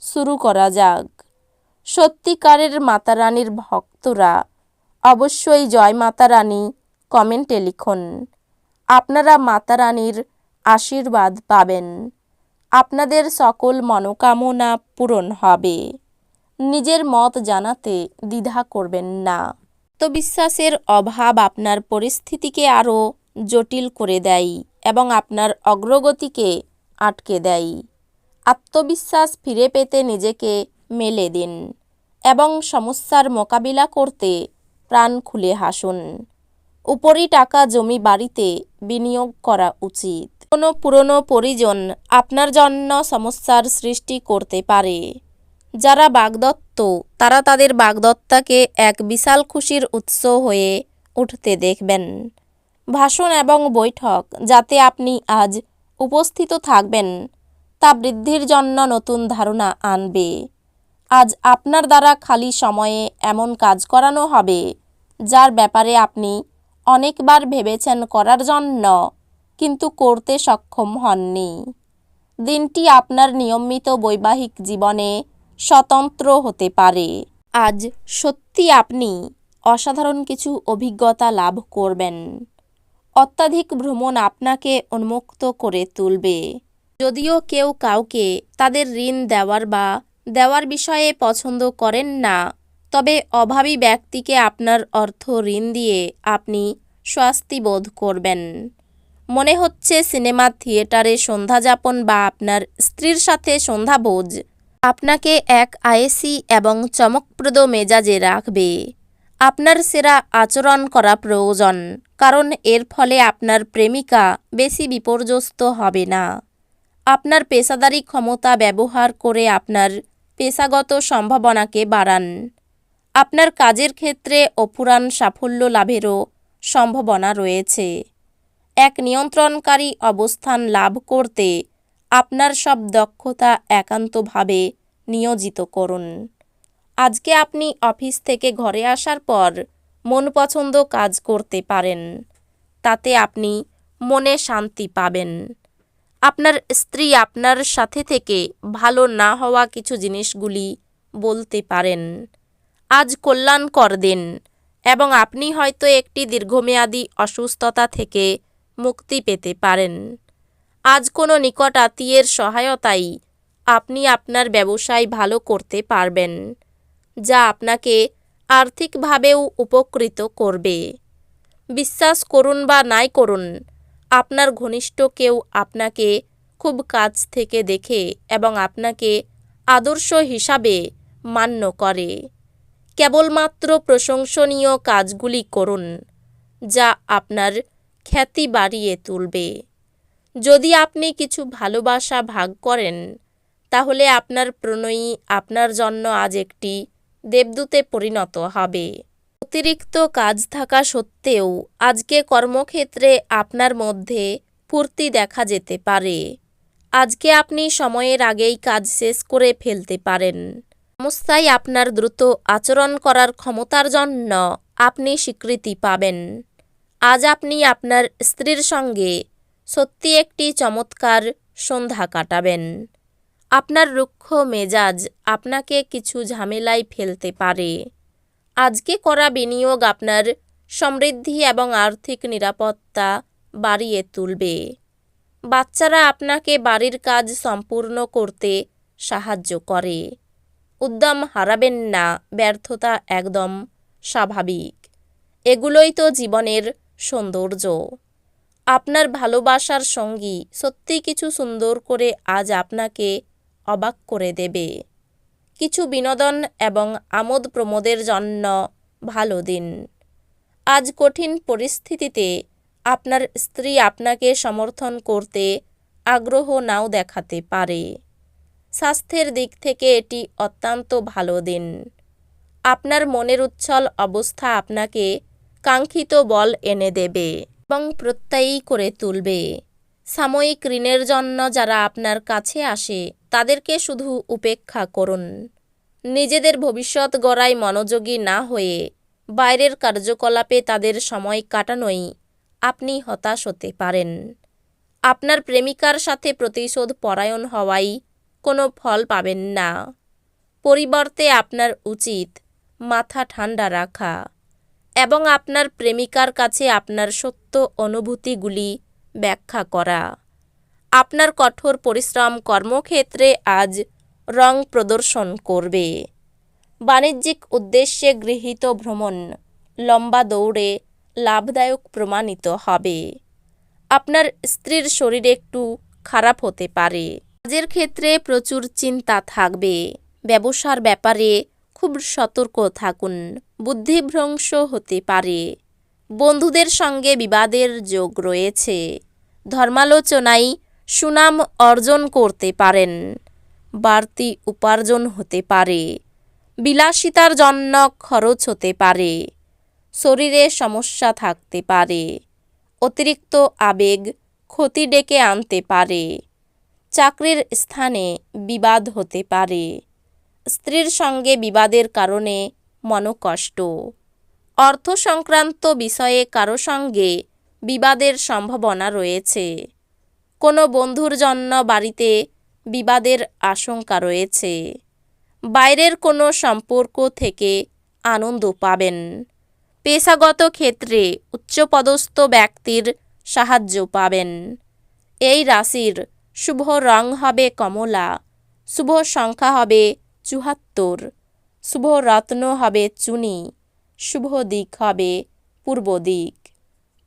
শুরু করা যাক। সত্যিকারের মাতারানীর ভক্তরা অবশ্যই জয় মাতারানী, কমেন্টে লিখুন। আপনারা মাতারানীর আশীর্বাদ পাবেন। আপনাদের সকল মনোকামনা পূরণ হবে। নিজের মত জানাতে দ্বিধা করবেন না। তো বিশ্বাসের অভাব আপনার পরিস্থিতিকে আরও জটিল করে দেয় এবং আপনার অগ্রগতিকে আটকে দেয়। আত্মবিশ্বাস ফিরে পেতে নিজেকে মেলে দিন এবং সমস্যার মোকাবিলা করতে প্রাণ খুলে হাসুন। উপরি টাকা জমি বাড়িতে বিনিয়োগ করা উচিত। কোনো পুরনো পরিজন আপনার জন্য সমস্যার সৃষ্টি করতে পারে। যারা বাগদত্ত, তারা তাদের বাগদত্তাকে এক বিশাল খুশির উৎস হয়ে উঠতে দেখবেন। ভাষণ এবং বৈঠক যাতে আপনি আজ উপস্থিত থাকবেন তা বৃদ্ধির জন্য নতুন ধারণা আনবে। আজ আপনার দ্বারা খালি সময়ে এমন কাজ করানো হবে, যার ব্যাপারে আপনি অনেকবার ভেবেছেন করার জন্য, কিন্তু করতে সক্ষম হননি। দিনটি আপনার নিয়মিত বৈবাহিক জীবনে স্বতন্ত্র হতে পারে। আজ সত্যি আপনি অসাধারণ কিছু অভিজ্ঞতা লাভ করবেন। অত্যাধিক ভ্রমণ আপনাকে উন্মুক্ত করে তুলবে। যদিও কেউ কাউকে তাদের ঋণ দেওয়ার বা দেওয়ার বিষয়ে পছন্দ করেন না, তবে অভাবী ব্যক্তিকে আপনার অর্থ ঋণ দিয়ে আপনি স্বস্তি বোধ করবেন। মনে হচ্ছে সিনেমা থিয়েটারে সন্ধ্যা যাপন বা আপনার স্ত্রীর সাথে সন্ধ্যা সন্ধ্যাভোজ আপনাকে এক আয়েসি এবং চমকপ্রদ মেজাজে রাখবে। আপনার সেরা আচরণ করা প্রয়োজন, কারণ এর ফলে আপনার প্রেমিকা বেশি বিপর্যস্ত হবে না। আপনার পেশাদারি ক্ষমতা ব্যবহার করে আপনার পেশাগত সম্ভাবনাকে বাড়ান। আপনার কাজের ক্ষেত্রে অফুরান সাফল্য লাভেরও সম্ভাবনা রয়েছে। এক নিয়ন্ত্রণকারী অবস্থান লাভ করতে আপনার সব দক্ষতা একান্তভাবে নিয়োজিত করুন। আজকে আপনি অফিস থেকে ঘরে আসার পর মন পছন্দ কাজ করতে পারেন। তাতে আপনি মনে শান্তি পাবেন। আপনার স্ত্রী আপনার সাথে থেকে ভালো না হওয়া কিছু জিনিসগুলি বলতে পারেন। আজ কল্যাণকর দিন এবং আপনি হয়তো একটি দীর্ঘমেয়াদী অসুস্থতা থেকে মুক্তি পেতে পারেন। আজ কোনো নিকট আত্মীয়ের সহায়তায় আপনি আপনার ব্যবসায় ভালো করতে পারবেন, যা আপনাকে আর্থিকভাবেও উপকৃত করবে। বিশ্বাস করুন বা নাই করুন আপনার ঘনিষ্ঠ কেউ আপনাকে খুব কাছ থেকে দেখে এবং আপনাকে আদর্শ হিসাবে মান্য করে। কেবলমাত্র প্রশংসনীয় কাজগুলি করুন, যা আপনার খ্যাতি বাড়িয়ে তুলবে। যদি আপনি কিছু ভালোবাসা ভাগ করেন, তাহলে আপনার প্রণয়ী আপনার জন্য আজ একটি দেবদূতে পরিণত হবে। অতিরিক্ত কাজ থাকা সত্ত্বেও আজকে কর্মক্ষেত্রে আপনার মধ্যে ফুর্তি দেখা যেতে পারে। আজকে আপনি সময়ের আগেই কাজ শেষ করে ফেলতে পারেন। সমস্যায় আপনার দ্রুত আচরণ করার ক্ষমতার জন্য আপনি স্বীকৃতি পাবেন। আজ আপনি আপনার স্ত্রীর সঙ্গে সত্যি একটি চমৎকার সন্ধ্যা কাটাবেন। আপনার রুক্ষ মেজাজ আপনাকে কিছু ঝামেলায় ফেলতে পারে। আজকে করা বিনিয়োগ আপনার সমৃদ্ধি এবং আর্থিক নিরাপত্তা বাড়িয়ে তুলবে। বাচ্চারা আপনাকে বাড়ির কাজ সম্পূর্ণ করতে সাহায্য করে। উদ্যম হারাবেন না, ব্যর্থতা একদম স্বাভাবিক। এগুলোই তো জীবনের সৌন্দর্য। আপনার ভালোবাসার সঙ্গী সত্যি কিছু সুন্দর করে আজ আপনাকে অবাক করে দেবে। কিছু বিনোদন এবং আমোদ প্রমোদের জন্য ভালো দিন। আজ কঠিন পরিস্থিতিতে আপনার স্ত্রী আপনাকে সমর্থন করতে আগ্রহ নাও দেখাতে পারে। স্বাস্থ্যের দিক থেকে এটি অত্যন্ত ভালো দিন। আপনার মনের উচ্ছল অবস্থা আপনাকে কাঙ্ক্ষিত বল এনে দেবে এবং প্রত্যয়ী করে তুলবে। সাময়িক ঋণের জন্য যারা আপনার কাছে আসে তাদেরকে শুধু উপেক্ষা করুন। নিজেদের ভবিষ্যৎ গড়ায় মনোযোগী না হয়ে বাইরের কার্যকলাপে তাদের সময় কাটানোই আপনি হতাশ হতে পারেন। আপনার প্রেমিকার সাথে প্রতিশোধ পরায়ণ হওয়াই কোনো ফল পাবেন না। পরিবর্তে আপনার উচিত মাথা ঠান্ডা রাখা এবং আপনার প্রেমিকার কাছে আপনার সত্য অনুভূতিগুলি ব্যাখ্যা করা। আপনার কঠোর পরিশ্রম কর্মক্ষেত্রে আজ রং প্রদর্শন করবে। বাণিজ্যিক উদ্দেশ্যে গৃহীত ভ্রমণ, লম্বা দৌড়ে লাভদায়ক প্রমাণিত হবে। আপনার স্ত্রীর শরীর একটু খারাপ হতে পারে। কাজের ক্ষেত্রে প্রচুর চিন্তা থাকবে। ব্যবসার ব্যাপারে খুব সতর্ক থাকুন। বুদ্ধিভ্রংশ হতে পারে। বন্ধুদের সঙ্গে বিবাদের যোগ রয়েছে। ধর্মালোচনায় সুনাম অর্জন করতে পারেন, বাড়তি উপার্জন হতে পারে, বিলাসিতার জন্য খরচ হতে পারে, শরীরে সমস্যা থাকতে পারে, অতিরিক্ত আবেগ ক্ষতি ডেকে আনতে পারে, চাকরির স্থানে বিবাদ হতে পারে, স্ত্রীর সঙ্গে বিবাদের কারণে মনকষ্ট অর্থ সংক্রান্ত বিষয়ে কারও সঙ্গে বিবাদের সম্ভাবনা রয়েছে। কোনো বন্ধুর জন্য বাড়িতে বিবাদের আশঙ্কা রয়েছে। বাইরের কোনো সম্পর্ক থেকে আনন্দ পাবেন। পেশাগত ক্ষেত্রে উচ্চপদস্থ ব্যক্তির সাহায্য পাবেন। এই রাশির শুভ রং হবে কমলা, শুভ সংখ্যা হবে চুহাত্তর শুভ রত্ন হবে চুনি, শুভ দিক হবে পূর্ব দিক।